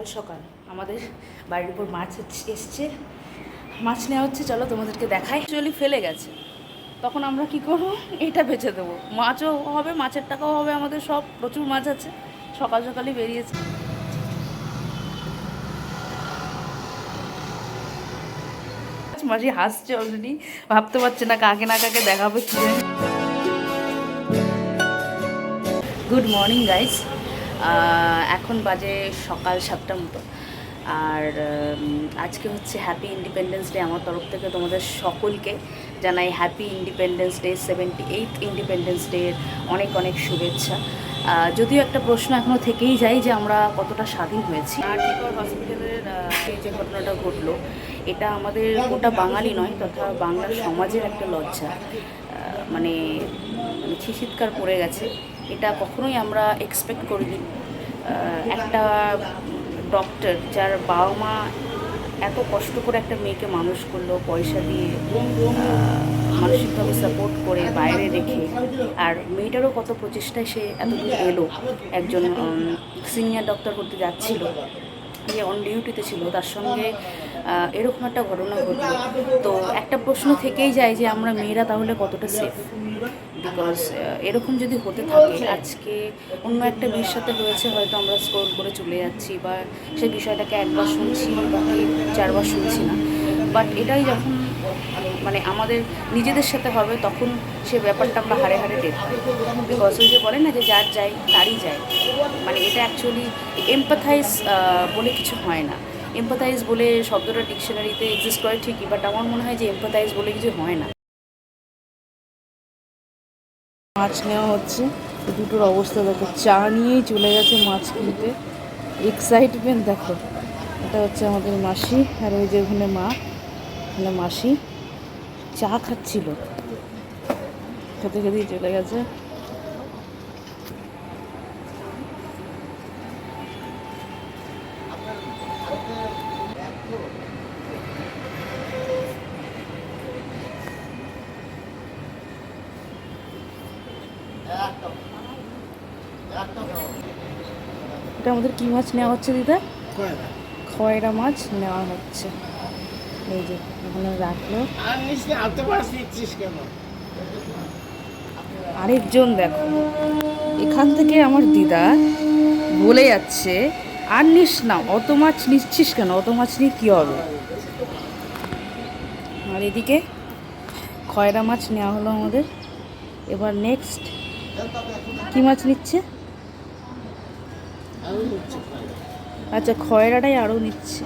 সকাল সকাল। আমাদের বাড়ির উপর মাছ এসছে। মাছ নেওয়া হচ্ছে, চলো তোমাদেরকে দেখাই। অ্যাকচুয়ালি ফেলে গেছে। তখন আমরা কি করব? এটা বেছে দেবো। মাছও হবে, মাছের টাকাও হবে আমাদের সব। প্রচুর মাছ আছে। সকাল সকালই বেরিয়েছে। মাঝে হাসছে অলরেডি ভাবতে পারছে না কাকে না কাকে দেখাবে গুড মর্নিং গাইস এখন বাজে সকাল সাতটা মতো। আর আজকে হচ্ছে হ্যাপি ইন্ডিপেন্ডেন্স ডে আমার তরফ থেকে তোমাদের সকলকে জানাই happy independence day seventy eight independence ডের অনেক অনেক শুভেচ্ছা। যদিও একটা প্রশ্ন এখনও থেকেই যায় যে আমরা কতটা স্বাধীন হয়েছি। আর্টিকর হসপিটালের যে ঘটনাটা ঘটলো, এটা আমাদের গোটা বাঙালি নয়, তথা বাংলা সমাজের একটা লজ্জা। মানে মানে ছিচিৎকার পড়ে গেছে। এটা কখনোই আমরা এক্সপেক্ট করিনি। একটা ডক্টর যার বাবা মা এত কষ্ট করে একটা মেয়েকে মানুষ করল, পয়সা দিয়ে মানসিকভাবে সাপোর্ট করে বাইরে রেখে, আর মেয়েটারও কত প্রচেষ্টায় সে এতদিন এলো। একজন সিনিয়র ডক্টর করতে যাচ্ছিল, যে অন ডিউটিতে ছিল, তার সঙ্গে এরকম একটা ঘটনা ঘটলো। তো একটা প্রশ্ন থেকেই যায় যে আমরা মেয়েরা তাহলে কতটা সেফ বিকজ এরকম যদি হতে থাকে, আজকে অন্য একটা মেয়ের সাথে হয়েছে, হয়তো আমরা স্ক্রোল করে চলে যাচ্ছি বা সেই বিষয়টাকে একবার শুনছি বা চারবার শুনছি না। বাট এটাই যখন মানে আমাদের নিজেদের সাথে হবে, তখন সে ব্যাপারটা আমরা হারে হারে পাই। বিকজ ওই যে বলে না যে যার যায়, তারই যায়। মানে এটা অ্যাকচুয়ালি এমপাথাইজ বলে কিছু হয় না। এমপাথাইজ বলে শব্দটা ডিকশনারিতে এক্সিস্ট করে ঠিকই বাট আমার মনে হয় যে এমপাথাইজ বলে কিছু হয় না। মাছ নেওয়া হচ্ছে দুটোর অবস্থা দেখো, চা নিয়েই চলে গেছে মাছ কিনতে। এক্সাইটমেন্ট দেখো, এটা হচ্ছে আমাদের মাসি আর ওই যে ওখানে মা, ওখানে মাসি। চা খাচ্ছিল। খেতে খেতেই চলে গেছে। আমাদের কি মাছ নেওয়া হচ্ছে দিদা? খয়রা। মাছ নেওয়া হচ্ছে। এই যে ওখানে রাখল। আরেকজন দেখো। এখান থেকে আমার দিদা বলে যাচ্ছে আর নিস না অত মাছ নিচ্ছিস কেন? অত মাছ নিয়ে কী হবে? আর এদিকে খয়রা মাছ নেওয়া হলো আমাদের। এবার নেক্সট কি মাছ নিচ্ছি? আচ্ছা খয়রাটাই আরও নিচ্ছে।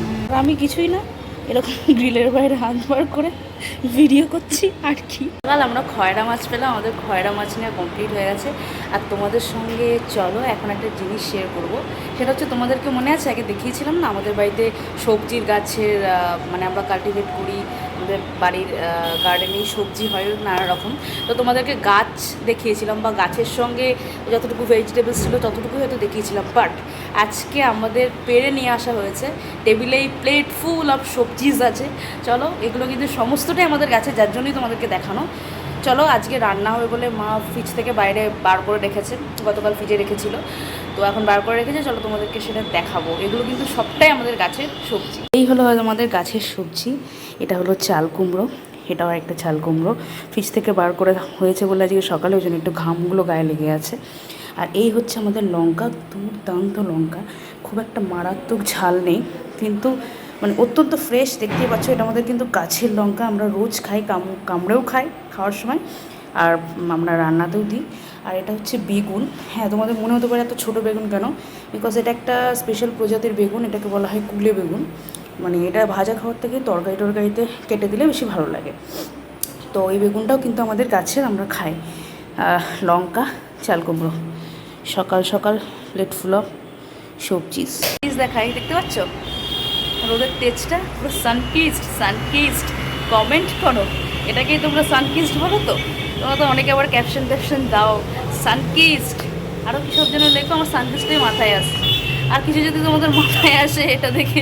নিয়ে আমি কিছুই না এরকম গ্রিলের বাইরে হাত বার করে ভিডিও করছি আর কি। কাল আমরা খয়রা মাছ পেলাম আমাদের খয়রা মাছ নেওয়া কমপ্লিট হয়ে গেছে। আর তোমাদের সঙ্গে চলো এখন একটা জিনিস শেয়ার করব। সেটা হচ্ছে তোমাদেরকে মনে আছে আগে দেখিয়েছিলাম না আমাদের বাড়িতে সবজির গাছের মানে আমরা কাল্টিভেট করি আমাদের বাড়ির গার্ডেনেই সবজি হয় নানা রকম তো তোমাদেরকে গাছ দেখিয়েছিলাম বা গাছের সঙ্গে যতটুকু ভেজিটেবলস ছিল ততটুকু হয়তো দেখিয়েছিলাম। বাট আজকে আমাদের পেরে নিয়ে আসা হয়েছে। টেবিলেই প্লেট ফুল অফ সবজিজ আছে। চলো, এগুলো কিন্তু সমস্তটাই আমাদের গাছে, যার জন্যই তোমাদেরকে দেখানো। চলো, আজকে রান্না হবে বলে মা ফ্রিজ থেকে বাইরে বার করে রেখেছে, গতকাল ফ্রিজে রেখেছিল। তো এখন বার করে রেখেছে, চলো তোমাদেরকে সেটা দেখাবো। এগুলো কিন্তু সবটাই আমাদের গাছের সবজি। এই হলো আমাদের গাছের সবজি, এটা হলো চাল কুমড়ো, এটাও একটা চাল কুমড়ো। ফ্রিজ থেকে বার করে হয়েছে বলে আজকে সকালে, ওই জন্য একটু ঘামগুলো গায়ে লেগে আছে। আর এই হচ্ছে আমাদের লঙ্কা, দুর্দান্ত লঙ্কা। খুব একটা মারাত্মক ঝাল নেই, কিন্তু মানে অত্যন্ত ফ্রেশ দেখতেই পাচ্ছ, এটা আমাদের কিন্তু গাছের লঙ্কা, আমরা রোজ খাই কাম কামড়েও খাই। খাওয়ার সময় আর আমরা রান্নাতেও দিই। আর এটা হচ্ছে বেগুন। হ্যাঁ তোমাদের মনে হতে পারে এত ছোটো বেগুন কেন? বিকজ এটা একটা স্পেশাল প্রজাতির বেগুন, এটাকে বলা হয় কুলে বেগুন। মানে এটা ভাজা খাওয়ার থেকে তরকারি টরকারিতে কেটে দিলে বেশি ভালো লাগে। তো এই বেগুনটাও কিন্তু আমাদের গাছের আমরা খাই। লঙ্কা, চাল কুমড়ো, সকাল সকাল প্লেট ফুল অফ সবজি। দেখাই, দেখতে পাচ্ছ? রোদের তেজটা পুরো সানকিস্ট সানকিস্ট কমেন্ট করো। এটাকেই তোমরা সানকিস্ট বলো তো? তোমরা তো অনেকে আবার ক্যাপশন ট্যাপশন দাও। সানকিস্ট আরও কী সব যেন লেখো আমার সানকিস্টই মাথায় আসছে আর কিছু যদি তোমাদের মাথায় আসে এটা দেখে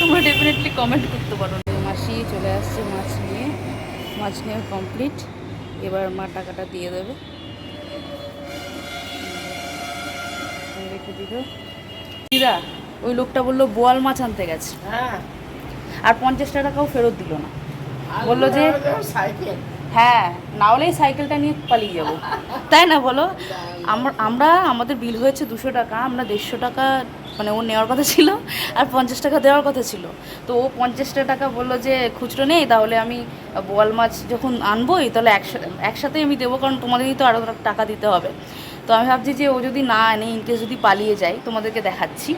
তোমরা ডেফিনেটলি কমেন্ট করতে পারো। মাসি চলে আসছে মাছ নিয়ে। মাছ নিয়ে কমপ্লিট এবার মা টাকাটা দিয়ে দেবে। এই রেখে দিল। দিদা ওই লোকটা বলল বোয়াল মাছ আনতে গেছে। হ্যাঁ। আর পঞ্চাশ টাকাও ফেরত দিল না। বলল যে হ্যাঁ না হলেই সাইকেলটা নিয়ে পালিয়ে যাব। তাই না বলো? আমরা, আমাদের বিল হয়েছে দুশো টাকা, আমরা দেড়শো টাকা মানে ও নেওয়ার কথা ছিল আর পঞ্চাশ টাকা দেওয়ার কথা ছিল। তো ও পঞ্চাশটা টাকা বলল যে, খুচরো নেই, তাহলে আমি বোয়াল মাছ যখন আনবোই, তাহলে একসাথে একসাথে আমি দেবো, কারণ তোমাদেরই তো আরও টাকা দিতে হবে। তো আমি ভাবছি যে, ও যদি না আনে ইনকেস যদি পালিয়ে যায়, তোমাদেরকে দেখাচ্ছি।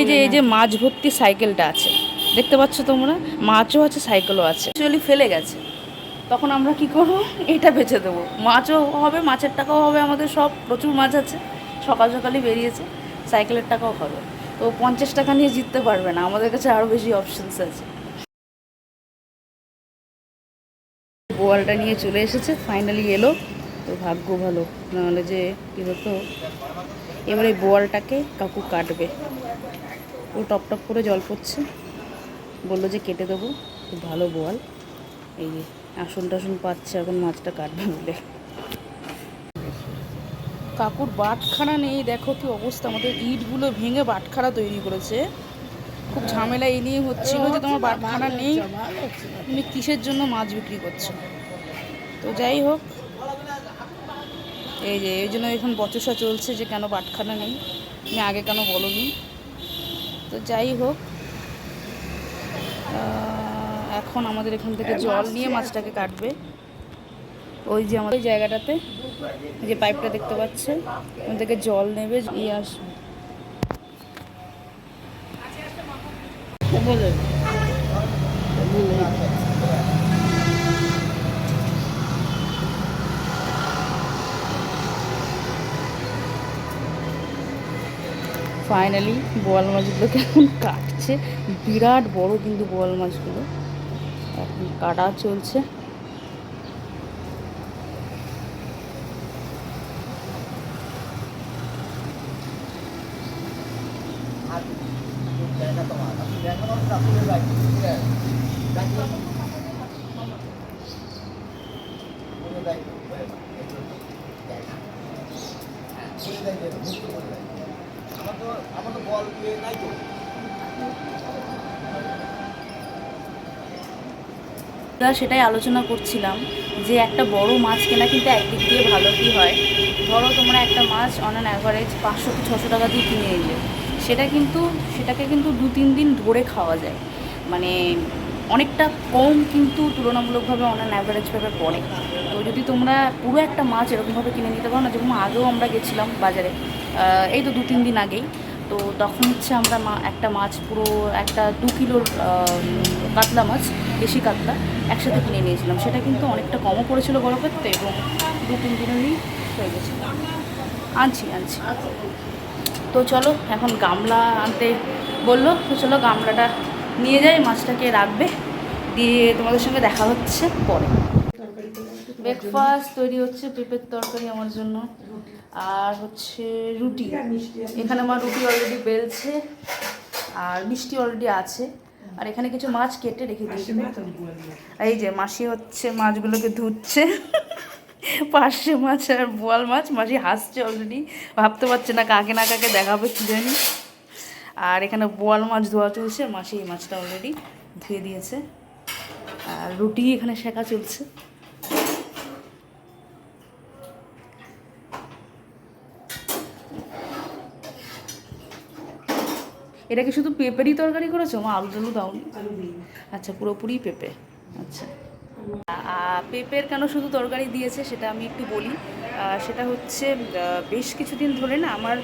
এই যে এই যে মাছ ভর্তি সাইকেলটা আছে দেখতে পাচ্ছ তোমরা? মাছও আছে, সাইকেলও আছে। অ্যাকচুয়ালি ফেলে গেছে। তখন আমরা কি করব? এটা বেচে দেবো। মাছও হবে, মাছের টাকাও হবে আমাদের সব। প্রচুর মাছ আছে। সকাল সকালই বেরিয়েছে। সাইকেলের টাকাও হবে। তো পঞ্চাশ টাকা নিয়ে জিততে পারবে না। আমাদের কাছে আরও বেশি অপশনস আছে। বোয়ালটা নিয়ে চলে এসেছে। ফাইনালি এলো। তো ভাগ্য ভালো। নাহলে যে, কী হতো এবারে বোয়ালটাকে কাকু কাটবে। ও টপ টপ করে জল পড়ছে। বলল যে কেটে দেবো, খুব ভালো বল। এই যে আসন টাসন পাচ্ছে, এখন মাছটা কাটবে বলে। কাকুর বাটখানা নেই, দেখো কি অবস্থা। আমাদের ইটগুলো ভেঙে বাটখারা তৈরি করেছে। খুব ঝামেলা এই নিয়ে হচ্ছিল যে তোমার বাটখানা নেই। তুমি কিসের জন্য মাছ বিক্রি করছ? তো যাই হোক, এই যে, এই জন্য এখন বচসা চলছে যে কেন বাটখানা নেই। তুমি আগে কেন বলনি? তো যাই হোক এখন আমাদের এখান থেকে জল নিয়ে মাছটাকে কাটবে। ওই যে আমাদের জায়গাটাতে যে পাইপটা দেখতে পাচ্ছে, ওখান থেকে জল নেবে, নিয়ে আসবে। বলে ফাইনালি বোয়াল মাছগুলোকে এখন কাটছে? বিরাট বড় কিন্তু বোয়াল মাছগুলো। এখন কাটা চলছে। তা সেটাই আলোচনা করছিলাম যে একটা বড় মাছ কেনা কিন্তু একদিক দিয়ে ভালো কি হয়? ধরো তোমরা একটা মাছ অন অ্যান অ্যাভারেজ পাঁচশো কি ছশো টাকা দিয়ে কিনে এলে, সেটা কিন্তু, সেটাকে কিন্তু দু তিন দিন ধরে খাওয়া যায়। মানে অনেকটা কম কিন্তু তুলনামূলকভাবে অন অ্যান অ্যাভারেজভাবে পড়ে। তো যদি তোমরা পুরো একটা মাছ এরকমভাবে কিনে নিতে পারো না, যেরকম আগেও আমরা গেছিলাম বাজারে এই তো দু তিন দিন আগেই, তো তখন হচ্ছে আমরা মা, একটা মাছ পুরো একটা দু কিলোর কাতলা মাছ, দেশি কাতলা, একসাথে কিনে নিয়েছিলাম। সেটা কিন্তু অনেকটা কমও পড়েছিল বরফের তো এবং দু তিন দিনেরই হয়ে গেছিল আনছি আনছি। তো চলো, এখন গামলা আনতে বলল, তো চলো গামলাটা নিয়ে যাই মাছটাকে রাখবে, দিয়ে তোমাদের সঙ্গে দেখা হচ্ছে পরে। ব্রেকফাস্ট তৈরি হচ্ছে, পেঁপের তরকারি আমার জন্য। আর হচ্ছে রুটি। এখানে আমার রুটি অলরেডি বেলছে, আর মিষ্টি অলরেডি আছে। আর এখানে কিছু মাছ কেটে রেখে দিয়েছি? এই যে মাসি হচ্ছে, মাছগুলোকে ধুচ্ছে। পার্শে মাছ আর বোয়াল মাছ, মাসি হাসছে অলরেডি ভাবতে পারছে না কাকে না কাকে দেখাবে, কি জানি। আর এখানে বোয়াল মাছ ধোয়া চলছে মাসি এই মাছটা অলরেডি ধুয়ে দিয়েছে। আর রুটি এখানে শেখা চলছে। এটা কি শুধু পেঁপেরই তরকারি করেছ? মা আলু টালু দাওনি আচ্ছা পুরোপুরি পেঁপে। আচ্ছা। পেঁপের কেন শুধু তরকারি দিয়েছে সেটা আমি একটু বলি। সেটা হচ্ছে বেশ কিছুদিন ধরে না আমার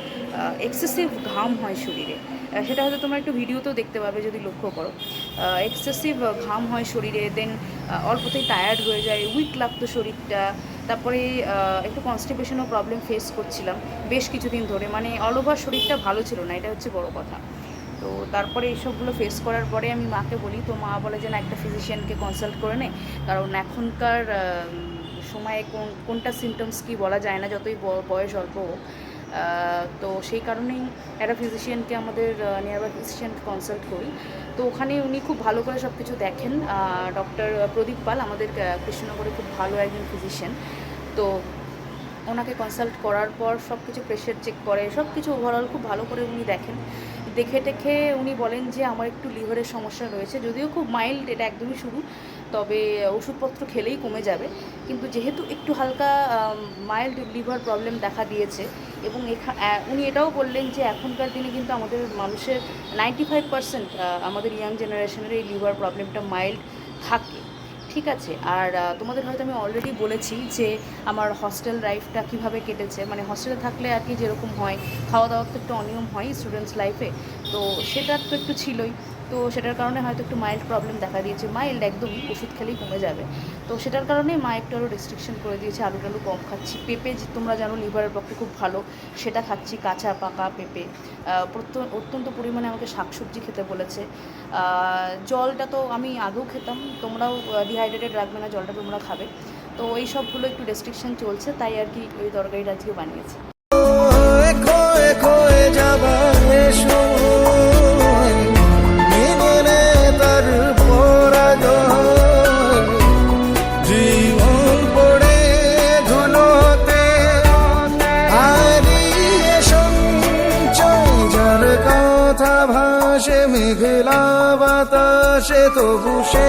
এক্সেসিভ ঘাম হয় শরীরে। সেটা হয়তো তোমরা একটু ভিডিওতেও দেখতে পাবে যদি লক্ষ্য করো। এক্সেসিভ ঘাম হয় শরীরে দেন অল্পতেই টায়ার্ড হয়ে যায় উইক লাগতো শরীরটা। তারপরে একটু কনস্টিপেশনও প্রবলেম ফেস করছিলাম বেশ কিছুদিন ধরে। মানে অল ওভার শরীরটা ভালো ছিল না, এটা হচ্ছে বড় কথা। তো তারপরে এইসবগুলো ফেস করার পরে আমি মাকে বলি, তো মা বলে যে না, একটা ফিজিশিয়ানকে কনসাল্ট করে নে। কারণ এখনকার সময়ে কোন, কোনটা সিমটমস কি বলা যায় না, যতই বয়স অল্প। তো সেই কারণেই একটা ফিজিশিয়ানকে আমাদের নিয়ার বাই ফিজিশিয়ানকে কনসাল্ট করি। তো ওখানে উনি খুব ভালো করে সব কিছু দেখেন ডক্টর প্রদীপ পাল আমাদের কৃষ্ণনগরে খুব ভালো একজন ফিজিশিয়ান তো ওনাকে কনসাল্ট করার পর সব কিছু প্রেশার চেক করে সব কিছু ওভারঅল খুব ভালো করে উনি দেখেন। দেখে টেখে উনি বলেন যে, আমার একটু লিভারের সমস্যা রয়েছে। যদিও খুব মাইল্ড এটা একদমই শুরু। তবে ওষুধপত্র খেলেই কমে যাবে। কিন্তু যেহেতু একটু হালকা মাইল্ড লিভার প্রবলেম দেখা দিয়েছে এবং উনি এটাও বললেন যে এখনকার দিনে কিন্তু আমাদের মানুষের নাইনটি ফাইভ পার্সেন্ট আমাদের ইয়াং জেনারেশনের এই লিভার প্রবলেমটা মাইল্ড থাকে। ঠিক আছে? আর তোমাদের হয়তো আমি অলরেডি বলেছি যে আমার হস্টেল লাইফটা কীভাবে কেটেছে। মানে হস্টেলে থাকলে আর কি যেরকম হয় খাওয়া দাওয়া তো একটু অনিয়ম হয় স্টুডেন্টস লাইফে তো সেটা তো একটু ছিলই। তো সেটার কারণে হয়তো একটু মাইল্ড প্রবলেম দেখা দিয়েছে। মাইল্ড একদমই ওষুধ খেলেই কমে যাবে। তো সেটার কারণেই মা একটু আরও রেস্ট্রিকশন করে দিয়েছে আলু টালু কম খাচ্ছি। পেঁপে যে তোমরা জানো লিভারের পক্ষে খুব ভালো, সেটা খাচ্ছি কাঁচা, পাকা পেঁপে। অত্যন্ত পরিমাণে আমাকে শাকসবজি খেতে বলেছে। জলটা তো আমি আগেও খেতাম, তোমরাও ডিহাইড্রেটেড রাখবে না, জলটা তোমরা খাবে। তো এই সবগুলো একটু রেস্ট্রিকশন চলছে, তাই আর কি ওই তরকারিটা আজকে বানিয়েছি। বাতাসে তবু সে